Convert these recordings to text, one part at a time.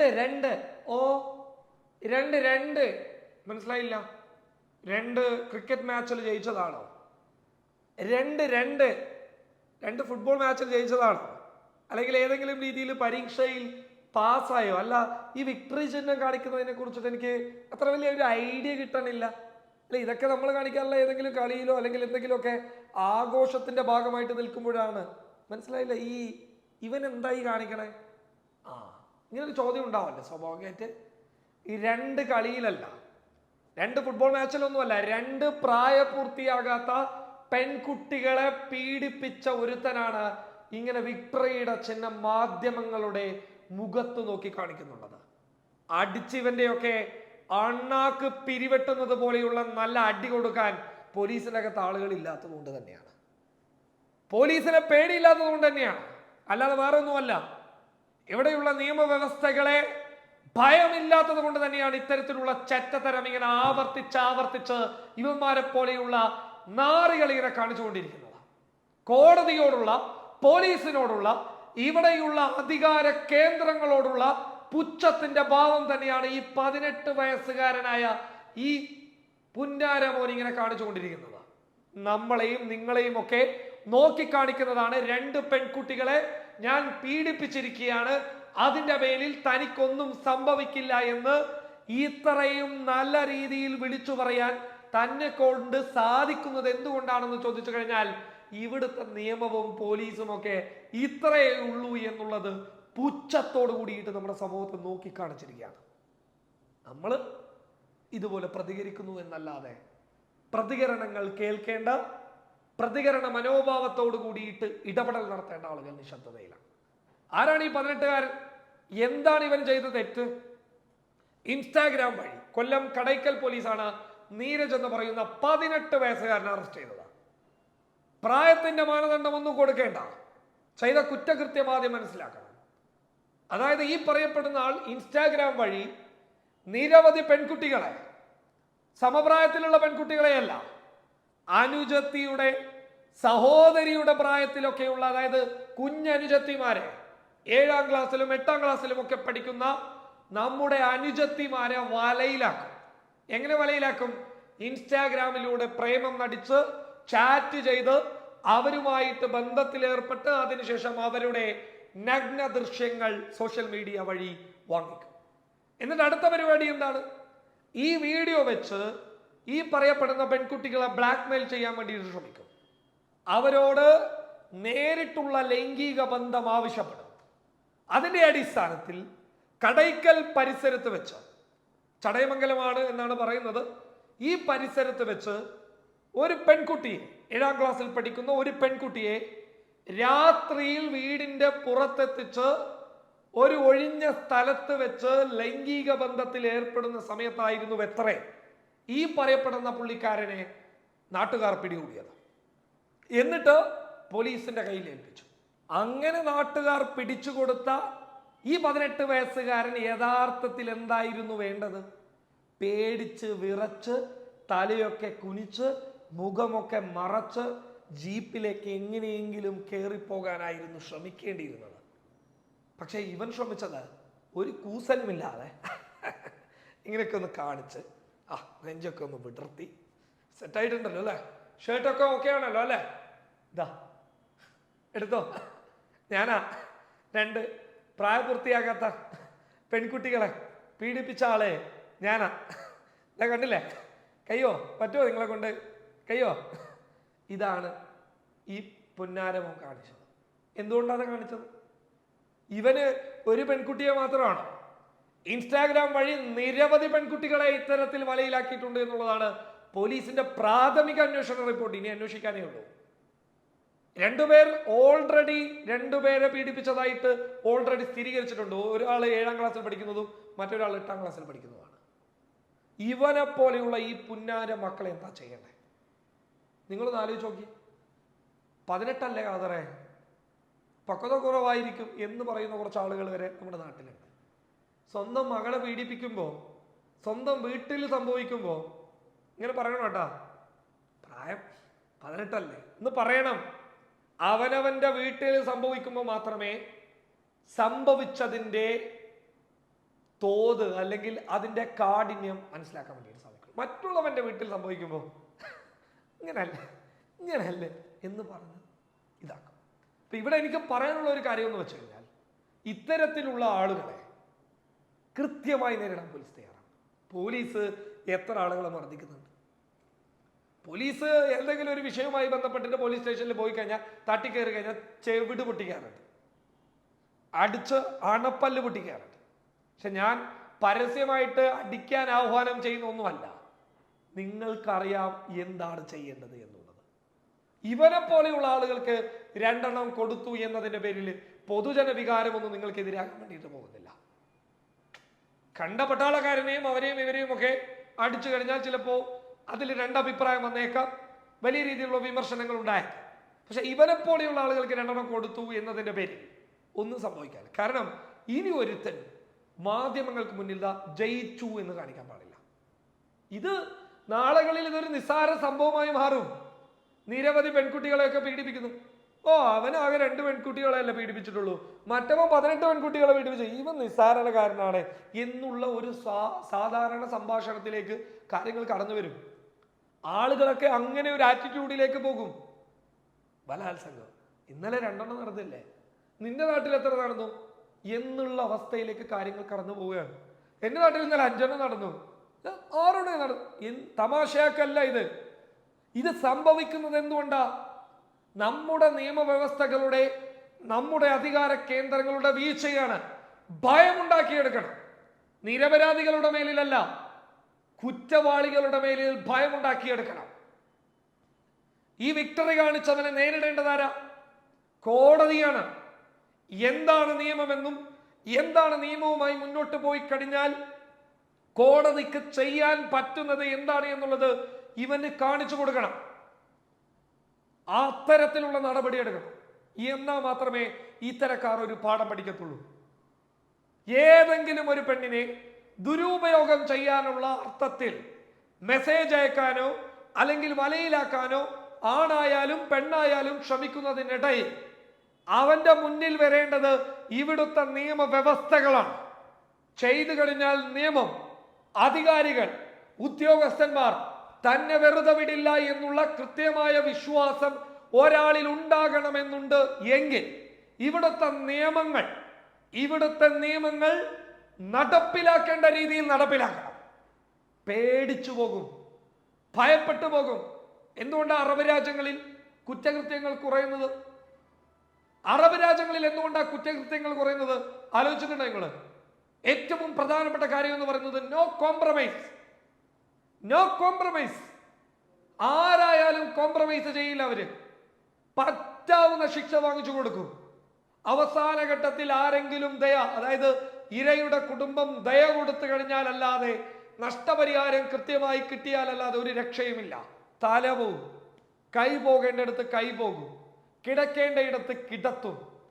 രണ്ട് രണ്ട്. ഓ രണ്ട് രണ്ട്. മനസ്സിലായില്ല? രണ്ട് ക്രിക്കറ്റ് മാച്ചിൽ ജയിച്ചതാണോ? രണ്ട് രണ്ട്. രണ്ട് ഫുട്ബോൾ മാച്ചിൽ ജയിച്ചതാണോ? അല്ലെങ്കിൽ ഏതെങ്കിലും രീതിയിൽ പരീക്ഷയിൽ പാസ്സായോ? അല്ല ഈ വിക്ടറി ചിഹ്നം കാണിക്കുന്നതിനെ കുറിച്ചിട്ട് എനിക്ക് അത്ര വലിയ ഒരു ഐഡിയ കിട്ടണില്ല. അല്ല ഇതൊക്കെ നമ്മൾ കാണിക്കാറുള്ള ഏതെങ്കിലും കളിയിലോ അല്ലെങ്കിൽ എന്തെങ്കിലുമൊക്കെ ആഘോഷത്തിന്റെ ഭാഗമായിട്ട് നിൽക്കുമ്പോഴാണ്. മനസ്സിലായില്ല? ഈ ഇവൻ എന്തായി കാണിക്കണേ? ആ. ഇങ്ങനൊരു ചോദ്യം ഉണ്ടാവല്ലേ സ്വാഭാവികമായിട്ട്. ഈ രണ്ട് കളിയിലല്ല രണ്ട് ഫുട്ബോൾ മാച്ചിലൊന്നുമല്ല രണ്ട് പ്രായപൂർത്തിയാകാത്ത പെൺകുട്ടികളെ പീഡിപ്പിച്ച ഒരുത്തനാണ് ഇങ്ങനെ വിക്ടറിയുടെ ചിഹ്നം മാധ്യമങ്ങളുടെ മുഖത്ത് നോക്കി കാണിക്കുന്നുള്ളത്. അടിച്ചിവന്റെയൊക്കെ അണ്ണാക്ക് പിരിവെട്ടുന്നത് പോലെയുള്ള നല്ല അടി കൊടുക്കാൻ പോലീസിനകത്ത് ആളുകൾ ഇല്ലാത്തത് കൊണ്ട് തന്നെയാണ്. പോലീസിനെ പേടിയില്ലാത്തത് കൊണ്ട് തന്നെയാണ്. അല്ലാതെ വേറെ ഒന്നുമല്ല ഇവിടെയുള്ള നിയമവ്യവസ്ഥകളെ ഭയമില്ലാത്തത് കൊണ്ട് തന്നെയാണ് ഇത്തരത്തിലുള്ള ചെറ്റത്തരം ഇങ്ങനെ ആവർത്തിച്ച് ആവർത്തിച്ച് ഇവന്മാരെ പോലെയുള്ള നാറികൾ ഇങ്ങനെ കാണിച്ചുകൊണ്ടിരിക്കുന്നത്. കോടതിയോടുള്ള പോലീസിനോടുള്ള ഇവിടെയുള്ള അധികാര കേന്ദ്രങ്ങളോടുള്ള പുച്ഛത്തിന്റെ ഭാവം തന്നെയാണ് ഈ പതിനെട്ട് വയസ്സുകാരനായ ഈ പുന്നാരമോൻ ഇങ്ങനെ കാണിച്ചുകൊണ്ടിരിക്കുന്നത്. നമ്മളെയും നിങ്ങളെയും ഒക്കെ നോക്കിക്കാണിക്കുന്നതാണ് രണ്ട് പെൺകുട്ടികളെ ഞാൻ പീഡിപ്പിച്ചിരിക്കുകയാണ്. അതിന്റെ പേരിൽ തനിക്കൊന്നും സംഭവിക്കില്ല എന്ന് ഇത്രയും നല്ല രീതിയിൽ വിളിച്ചു പറയാൻ തന്നെ കൊണ്ട് സാധിക്കുന്നത് എന്തുകൊണ്ടാണെന്ന് ചോദിച്ചു കഴിഞ്ഞാൽ ഇവിടുത്തെ നിയമവും പോലീസും ഒക്കെ ഇത്രയേ ഉള്ളൂ എന്നുള്ളത് പുച്ഛത്തോടു കൂടിയിട്ട് നമ്മുടെ സമൂഹത്തെ നോക്കി കാണിച്ചിരിക്കുകയാണ്. നമ്മൾ ഇതുപോലെ പ്രതികരിക്കുന്നു എന്നല്ലാതെ പ്രതികരണങ്ങൾ കേൾക്കേണ്ട പ്രതികരണ മനോഭാവത്തോടു കൂടിയിട്ട് ഇടപെടൽ നടത്തേണ്ട ആളുകൾ നിശബ്ദതയിലാണ്. ആരാണ് ഈ പതിനെട്ടുകാരൻ? എന്താണ് ഇവൻ ചെയ്ത തെറ്റ്? ഇൻസ്റ്റാഗ്രാം വഴി കൊല്ലം കടയ്ക്കൽ പോലീസാണ് നീരജ് എന്ന് പറയുന്ന പതിനെട്ട് വയസ്സുകാരനെ അറസ്റ്റ് ചെയ്തത്. പ്രായത്തിന്റെ മാനദണ്ഡമൊന്നും കൊടുക്കേണ്ട. ചെയ്ത കുറ്റകൃത്യം ആദ്യം മനസ്സിലാക്കണം. അതായത് ഈ പറയപ്പെടുന്ന ആൾ ഇൻസ്റ്റാഗ്രാം വഴി നിരവധി പെൺകുട്ടികളെ സമപ്രായത്തിലുള്ള പെൺകുട്ടികളെയല്ല അനുജത്തിയുടെ സഹോദരിയുടെ പ്രായത്തിലൊക്കെയുള്ള അതായത് കുഞ്ഞനുജത്തിമാരെ ഏഴാം ക്ലാസ്സിലും എട്ടാം ക്ലാസ്സിലും ഒക്കെ പഠിക്കുന്ന നമ്മുടെ അനുജത്തിമാരെ വലയിലാക്കും. എങ്ങനെ വലയിലാക്കും? ഇൻസ്റ്റാഗ്രാമിലൂടെ പ്രേമം നടിച്ച് ചാറ്റ് ചെയ്ത് അവരുമായിട്ട് ബന്ധത്തിലേർപ്പെട്ട് അതിനുശേഷം അവരുടെ നഗ്ന ദൃശ്യങ്ങൾ സോഷ്യൽ മീഡിയ വഴി വാങ്ങിക്കും. എന്നിട്ട് അടുത്ത പരിപാടി എന്താണ്? ഈ വീഡിയോ വെച്ച് ഈ പറയപ്പെടുന്ന പെൺകുട്ടികളെ ബ്ലാക്ക് മെയിൽ ചെയ്യാൻ വേണ്ടി ശ്രമിക്കും. അവരോട് നേരിട്ടുള്ള ലൈംഗിക ബന്ധം ആവശ്യപ്പെടും. അതിന്റെ അടിസ്ഥാനത്തിൽ കടയ്ക്കൽ പരിസരത്ത് വെച്ച് ചടയമംഗലമാണ് എന്നാണ് പറയുന്നത്. ഈ പരിസരത്ത് വെച്ച് ഒരു പെൺകുട്ടിയെ ഏഴാം ക്ലാസ്സിൽ പഠിക്കുന്ന ഒരു പെൺകുട്ടിയെ രാത്രിയിൽ വീടിന്റെ പുറത്തെത്തിച്ച് ഒരു ഒഴിഞ്ഞ സ്ഥലത്ത് വെച്ച് ലൈംഗിക ബന്ധത്തിൽ ഏർപ്പെടുന്ന സമയത്തായിരുന്നു എത്രേ ഈ പറയപ്പെടുന്ന പുള്ളിക്കാരനെ നാട്ടുകാർ പിടികൂടിയത്. എന്നിട്ട് പോലീസിന്റെ കയ്യിൽ ഏൽപ്പിച്ചു. അങ്ങനെ നാട്ടുകാർ പിടിച്ചു കൊടുത്ത ഈ പതിനെട്ട് വയസ്സുകാരൻ യഥാർത്ഥത്തിൽ എന്തായിരുന്നു വേണ്ടത്? പേടിച്ച് വിറച്ച് തലയൊക്കെ കുനിച്ച് മുഖമൊക്കെ മറച്ച് ജീപ്പിലേക്ക് എങ്ങനെയെങ്കിലും കയറിപ്പോകാനായിരുന്നു ശ്രമിക്കേണ്ടിയിരുന്നത്. പക്ഷേ ഇവൻ ശ്രമിച്ചത് ഒരു കൂസലുമില്ലാതെ. ഇങ്ങനെയൊക്കെ ഒന്ന് കാണിച്ച്. ആ നെഞ്ചൊക്കെ ഒന്ന് വിടർത്തി. സെറ്റായിട്ടുണ്ടല്ലോ അല്ലേ? ഷർട്ടൊക്കെ ഓക്കെ ആണല്ലോ അല്ലേ? ഇതാ. എടുത്തോ. ഞാനാ. രണ്ട്. പ്രായപൂർത്തിയാകാത്ത പെൺകുട്ടികളെ പീഡിപ്പിച്ച ആളെ ഞാനാ. ഇതാ കണ്ടില്ലേ? കയ്യോ? പറ്റുമോ നിങ്ങളെ കൊണ്ട്? കയ്യോ? ഇതാണ് ഈ പുന്നാരമോ കാണിച്ചത്. എന്തുകൊണ്ടാണ് കാണിച്ചത്? ഇവന് ഒരു പെൺകുട്ടിയെ മാത്രമാണോ. ഇൻസ്റ്റാഗ്രാം വഴി നിരവധി പെൺകുട്ടികളെ ഇത്തരത്തിൽ വലയിലാക്കിയിട്ടുണ്ട് എന്നുള്ളതാണ് പോലീസിന്റെ പ്രാഥമിക അന്വേഷണ റിപ്പോർട്ട്. ഇനി അന്വേഷിക്കാനേ ഉള്ളൂ. രണ്ടുപേർ ഓൾറെഡി രണ്ടുപേരെ പീഡിപ്പിച്ചതായിട്ട് ഓൾറെഡി സ്ഥിരീകരിച്ചിട്ടുണ്ട്. ഒരാൾ ഏഴാം ക്ലാസ്സിൽ പഠിക്കുന്നതും മറ്റൊരാൾ എട്ടാം ക്ലാസ്സിൽ പഠിക്കുന്നതുമാണ്. ഇവനെ പോലെയുള്ള ഈ പുന്നാര മക്കളെ എന്താ ചെയ്യണ്ടേ? നിങ്ങളൊന്ന് ആലോചിച്ച് നോക്കി. പതിനെട്ടല്ലേ കാതറേ പക്വത കുറവായിരിക്കും എന്ന് പറയുന്ന കുറച്ച് ആളുകൾ വരെ നമ്മുടെ നാട്ടിലുണ്ട്. സ്വന്തം മകളെ പീഡിപ്പിക്കുമ്പോൾ സ്വന്തം വീട്ടിൽ സംഭവിക്കുമ്പോൾ ഇങ്ങനെ പറയണം കേട്ടാ. പ്രായം പതിനെട്ടല്ലേ? എന്ന് പറയണം. അവനവന്റെ വീട്ടിൽ സംഭവിക്കുമ്പോൾ മാത്രമേ സംഭവിച്ചതിന്റെ തോത് അല്ലെങ്കിൽ അതിന്റെ കാഠിന്യം മനസ്സിലാക്കാൻ വേണ്ടിയിട്ട് സാധിക്കും മറ്റുള്ളവന്റെ വീട്ടിൽ സംഭവിക്കുമ്പോൾ ഇങ്ങനല്ല ഇങ്ങനല്ലേ എന്ന് പറഞ്ഞ് ഇതാക്കും. ഇവിടെ എനിക്ക് പറയാനുള്ള ഒരു കാര്യം എന്ന് വെച്ച് കഴിഞ്ഞാൽ ഇത്തരത്തിലുള്ള ആളുകളെ കൃത്യമായി നേരിടാൻ പോലീസ് തയ്യാറാണ്. പോലീസ് എത്ര ആളുകളെ മർദ്ദിക്കുന്നുണ്ട്? പോലീസ് എന്തെങ്കിലും ഒരു വിഷയവുമായി ബന്ധപ്പെട്ടിട്ട് പോലീസ് സ്റ്റേഷനിൽ പോയി കഴിഞ്ഞാൽ തട്ടിക്കയറി കഴിഞ്ഞാൽ ചെവിട് പൊട്ടിക്കാറുണ്ട്. അടിച്ച് അണപ്പല്ല് പൊട്ടിക്കാറുണ്ട്. പക്ഷെ ഞാൻ പരസ്യമായിട്ട് അടിക്കാൻ ആഹ്വാനം ചെയ്യുന്ന ഒന്നുമല്ല. നിങ്ങൾക്കറിയാം എന്താണ് ചെയ്യേണ്ടത് എന്നുള്ളത്. ഇവരെ പോലെയുള്ള ആളുകൾക്ക് രണ്ടെണ്ണം കൊടുത്തു എന്നതിന്റെ പേരിൽ പൊതുജന വികാരമൊന്നും നിങ്ങൾക്കെതിരാകാൻ വേണ്ടിയിട്ട് പോകുന്നില്ല. കണ്ട പട്ടാളക്കാരനെയും അവരെയും ഇവരെയും ഒക്കെ അടിച്ചു കഴിഞ്ഞാൽ ചിലപ്പോൾ അതിൽ രണ്ടഭിപ്രായം വന്നേക്കാം. വലിയ രീതിയിലുള്ള വിമർശനങ്ങൾ ഉണ്ടായത് പക്ഷെ ഇവരെ പോലെയുള്ള ആളുകൾക്ക് രണ്ടെണ്ണം കൊടുത്തു എന്നതിന്റെ പേരിൽ ഒന്നും സംഭവിക്കാൻ കാരണം ഇനി ഒരുത്തൻ മാധ്യമങ്ങൾക്ക് മുന്നിൽ ജയിച്ചു എന്ന് കാണിക്കാൻ പാടില്ല. ഇത് നാളുകളിൽ ഇതൊരു നിസ്സാര സംഭവമായി മാറും. നിരവധി പെൺകുട്ടികളെയൊക്കെ പീഡിപ്പിക്കുന്നു. ഓ അവൻ ആകെ രണ്ട് പെൺകുട്ടികളെയല്ല പീഡിപ്പിച്ചിട്ടുള്ളൂ. മറ്റവൻ പതിനെട്ട് പെൺകുട്ടികളെ പീഡിപ്പിച്ചു. ഇവൻ നിസ്സാരണക്കാരനാണ് എന്നുള്ള ഒരു സാധാരണ സംഭാഷണത്തിലേക്ക് കാര്യങ്ങൾ കടന്നു വരും. ആളുകളൊക്കെ അങ്ങനെ ഒരു ആറ്റിറ്റ്യൂഡിലേക്ക് പോകും. ബലാത്സംഗം. ഇന്നലെ രണ്ടെണ്ണം നടന്നില്ലേ? നിന്റെ നാട്ടിൽ എത്ര നടന്നു? എന്നുള്ള അവസ്ഥയിലേക്ക് കാര്യങ്ങൾ കടന്നു പോവുകയാണ്. എന്റെ നാട്ടിൽ ഇന്നലെ അഞ്ചെണ്ണം നടന്നു. ആറെണ്ണം നടന്നു. തമാശയാക്കല്ല ഇത്. ഇത് സംഭവിക്കുന്നത് എന്തുകൊണ്ടാ? നമ്മുടെ നിയമവ്യവസ്ഥകളുടെ നമ്മുടെ അധികാര കേന്ദ്രങ്ങളുടെ വീഴ്ചയാണ് ഭയമുണ്ടാക്കിയെടുക്കണം. നിരപരാധികളുടെ മേലിലല്ല കുറ്റവാളികളുടെ മേലിൽ ഭയമുണ്ടാക്കിയെടുക്കണം. ഈ വിക്ടറി കാണിച്ചവനെ നേരിടേണ്ടതാരാ കോടതിയാണ്. എന്താണ് നിയമമെന്നും എന്താണ് നിയമവുമായി മുന്നോട്ട് പോയി കഴിഞ്ഞാൽ കോടതിക്ക് ചെയ്യാൻ പറ്റുന്നത് എന്താണ് എന്നുള്ളത് ഇവന് കാണിച്ചു കൊടുക്കണം. അത്തരത്തിലുള്ള നടപടി എടുക്കണം. എന്നാൽ മാത്രമേ ഇത്തരക്കാർ ഒരു പാഠം പഠിക്കത്തുള്ളൂ. ഏതെങ്കിലും ഒരു പെണ്ണിനെ ദുരുപയോഗം ചെയ്യാനുള്ള അർത്ഥത്തിൽ മെസ്സേജ് അയക്കാനോ അല്ലെങ്കിൽ വലയിലാക്കാനോ ആണായാലും പെണ്ണായാലും ശ്രമിക്കുന്നതിനിടയിൽ അവന്റെ മുന്നിൽ വരേണ്ടത് ഇവിടുത്തെ നിയമവ്യവസ്ഥകളാണ്. ചെയ്തു കഴിഞ്ഞാൽ നിയമം അധികാരികൾ ഉദ്യോഗസ്ഥന്മാർ തന്നെ വെറുതെ വിടില്ല എന്നുള്ള കൃത്യമായ വിശ്വാസം ഒരാളിൽ ഉണ്ടാകണമെന്നുണ്ട് എങ്കിൽ ഇവിടുത്തെ നിയമങ്ങൾ ഇവിടുത്തെ നിയമങ്ങൾ നടപ്പിലാക്കേണ്ട രീതിയിൽ നടപ്പിലാക്കണം. പേടിച്ചു പോകും ഭയപ്പെട്ടു പോകും. എന്തുകൊണ്ടാണ് അറബ് രാജ്യങ്ങളിൽ കുറ്റകൃത്യങ്ങൾ കുറയുന്നത്? അറബ് രാജ്യങ്ങളിൽ എന്തുകൊണ്ടാണ് കുറ്റകൃത്യങ്ങൾ കുറയുന്നത്? ആലോചിച്ചിട്ടുണ്ടോ നിങ്ങൾ ഏറ്റവും പ്രധാനപ്പെട്ട കാര്യം എന്ന് പറയുന്നത് നോ കോംപ്രമൈസ് നോ കോംപ്രമൈസ് ആരായാലും കോംപ്രമൈസ് ചെയ്യില്ല അവർ. പറ്റാവുന്ന ശിക്ഷ വാങ്ങിച്ചു കൊടുക്കും. അവസാന ഘട്ടത്തിൽ ആരെങ്കിലും ദയ അതായത് ഇരയുടെ കുടുംബം ദയ കൊടുത്തു കഴിഞ്ഞാൽ അല്ലാതെ നഷ്ടപരിഹാരം കൃത്യമായി കിട്ടിയാലല്ലാതെ ഒരു രക്ഷയുമില്ല. തല പോകും കൈ പോകേണ്ടടുത്ത് കൈ പോകും. കിടക്കേണ്ടയിടത്ത് കിടത്തും.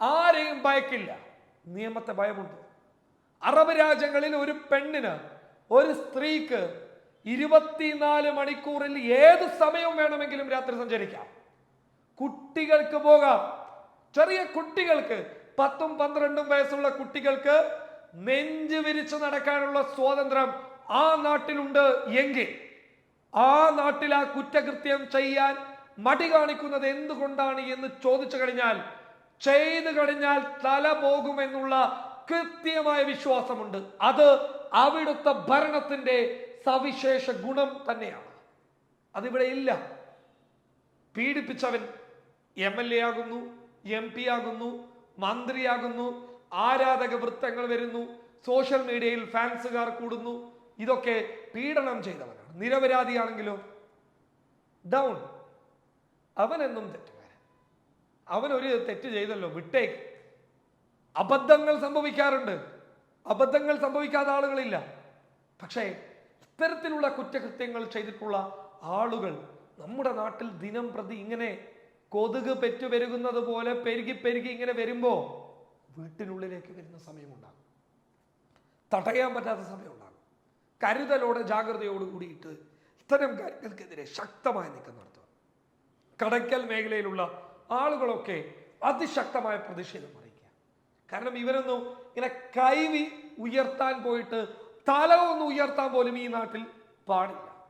ആരെയും ഭയക്കില്ല. നിയമത്തെ ഭയമുണ്ട്. അറബ് രാജ്യങ്ങളിൽ ഒരു പെണ്ണിന് ഒരു സ്ത്രീക്ക് ഇരുപത്തിനാല് മണിക്കൂറിൽ ഏത് സമയവും വേണമെങ്കിലും രാത്രി സഞ്ചരിക്കാം. കുട്ടികൾക്ക് പോകാം. ചെറിയ കുട്ടികൾക്ക് പത്തും പന്ത്രണ്ടും വയസ്സുള്ള കുട്ടികൾക്ക് നെഞ്ച് വിരിച്ചു നടക്കാനുള്ള സ്വാതന്ത്ര്യം ആ നാട്ടിലുണ്ട് എങ്കിൽ ആ നാട്ടിൽ ആ കുറ്റകൃത്യം ചെയ്യാൻ മടി കാണിക്കുന്നത് എന്തുകൊണ്ടാണ് എന്ന് ചോദിച്ചു കഴിഞ്ഞാൽ ചെയ്തു കഴിഞ്ഞാൽ തല പോകുമെന്നുള്ള കൃത്യമായ വിശ്വാസമുണ്ട്. അത് അവിടുത്തെ ഭരണത്തിന്റെ സവിശേഷ ഗുണം തന്നെയാണ്. അതിവിടെ ഇല്ല. പീഡിപ്പിച്ചവൻ എം എൽ എ ആകുന്നു എം പി ആകുന്നു മന്ത്രിയാകുന്നു ആരാധക വൃത്തങ്ങൾ വരുന്നു സോഷ്യൽ മീഡിയയിൽ ഫാൻസുകാർ കൂടുന്നു. ഇതൊക്കെ പീഡനം ചെയ്തവനാണ്. നിരപരാധിയാണെങ്കിലോ ഡൗൺ അവനെന്നും തെറ്റുകാരൻ. അവൻ ഒരു തെറ്റ് ചെയ്തല്ലോ വിട്ടേക്ക്. അബദ്ധങ്ങൾ സംഭവിക്കാറുണ്ട്. അബദ്ധങ്ങൾ സംഭവിക്കാത്ത ആളുകളില്ല. പക്ഷേ ഇത്തരത്തിലുള്ള കുറ്റകൃത്യങ്ങൾ ചെയ്തിട്ടുള്ള ആളുകൾ നമ്മുടെ നാട്ടിൽ ദിനം പ്രതി ഇങ്ങനെ കൊതുക് പെറ്റുപെരുകുന്നത് പോലെ പെരുകി പെരുകി ഇങ്ങനെ വരുമ്പോ വീട്ടിനുള്ളിലേക്ക് വരുന്ന സമയമുണ്ടാകും. തടയാൻ പറ്റാത്ത സമയമുണ്ടാകും. കരുതലോടെ ജാഗ്രതയോട് കൂടിയിട്ട് ഇത്തരം കാര്യങ്ങൾക്കെതിരെ ശക്തമായ നീക്കം നടത്തുക. കടയ്ക്കൽ മേഖലയിലുള്ള ആളുകളൊക്കെ അതിശക്തമായ പ്രതിഷേധം അറിയിക്കുക. കാരണം ഇവരൊന്നും ഇങ്ങനെ കൈവി ഉയർത്താൻ പോയിട്ട് തല ഒന്ന് ഉയർത്താൻ പോലും ഈ നാട്ടിൽ പാടില്ല.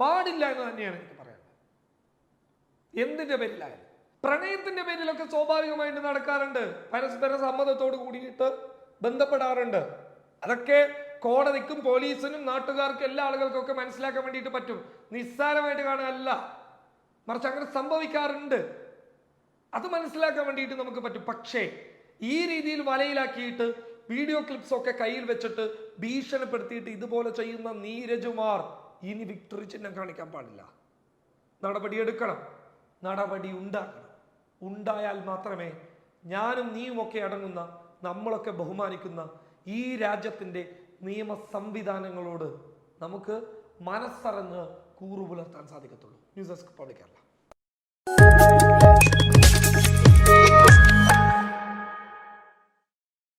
പാടില്ല എന്ന് തന്നെയാണ് എനിക്ക് പറയാനുള്ളത്. എന്തിന്റെ പേരിലായാലും. പ്രണയത്തിന്റെ പേരിലൊക്കെ സ്വാഭാവികമായിട്ട് നടക്കാറുണ്ട്. പരസ്പര സമ്മതത്തോട് കൂടിയിട്ട് ബന്ധപ്പെടാറുണ്ട്. അതൊക്കെ കോടതിക്കും പോലീസിനും നാട്ടുകാർക്കും എല്ലാ ആളുകൾക്കും ഒക്കെ മനസ്സിലാക്കാൻ വേണ്ടിയിട്ട് പറ്റും. നിസ്സാരമായിട്ട് കാണാനല്ല. മറിച്ച് അങ്ങനെ സംഭവിക്കാറുണ്ട്. അത് മനസ്സിലാക്കാൻ വേണ്ടിയിട്ട് നമുക്ക് പറ്റും. പക്ഷേ ഈ രീതിയിൽ വലയിലാക്കിയിട്ട് വീഡിയോ ക്ലിപ്സ് ഒക്കെ കയ്യിൽ വെച്ചിട്ട് ഭീഷണിപ്പെടുത്തിയിട്ട് ഇതുപോലെ ചെയ്യുന്ന നീരജുമാർ ഇനി വിക്ടറി ചിഹ്നം കാണിക്കാൻ പാടില്ല. നടപടിയെടുക്കണം നടപടി ഉണ്ടാക്കണം. ഉണ്ടായാൽ മാത്രമേ ഞാനും നീയും ഒക്കെ അടങ്ങുന്ന നമ്മളൊക്കെ ബഹുമാനിക്കുന്ന ഈ രാജ്യത്തിന്റെ നിയമ സംവിധാനങ്ങളോട് നമുക്ക് മനസ്സറിഞ്ഞ് കൂറുപുലർത്താൻ സാധിക്കത്തുള്ളൂ. News desk public Kerala.